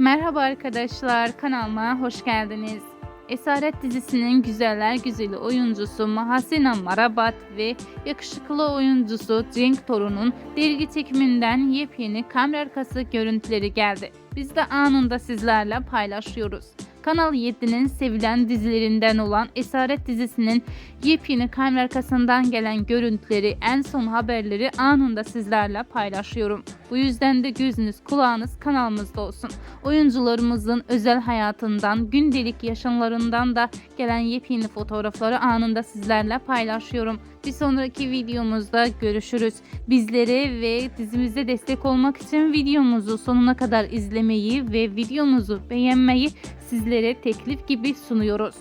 Merhaba arkadaşlar, kanalıma hoş geldiniz. Esaret dizisinin güzeller güzeli oyuncusu Mahasina Marabat ve yakışıklı oyuncusu Cenk Torun'un dergi çekiminden yepyeni kamera arkası görüntüleri geldi. Biz de anında sizlerle paylaşıyoruz. Kanal 7'nin sevilen dizilerinden olan Esaret dizisinin yepyeni kamera arkasından gelen görüntüleri, en son haberleri anında sizlerle paylaşıyorum. Bu yüzden de gözünüz kulağınız kanalımızda olsun. Oyuncularımızın özel hayatından, gündelik yaşamlarından da gelen yepyeni fotoğrafları anında sizlerle paylaşıyorum. Bir sonraki videomuzda görüşürüz. Bizlere ve dizimize destek olmak için videomuzu sonuna kadar izlemeyi ve videomuzu beğenmeyi sizlere teklif gibi sunuyoruz.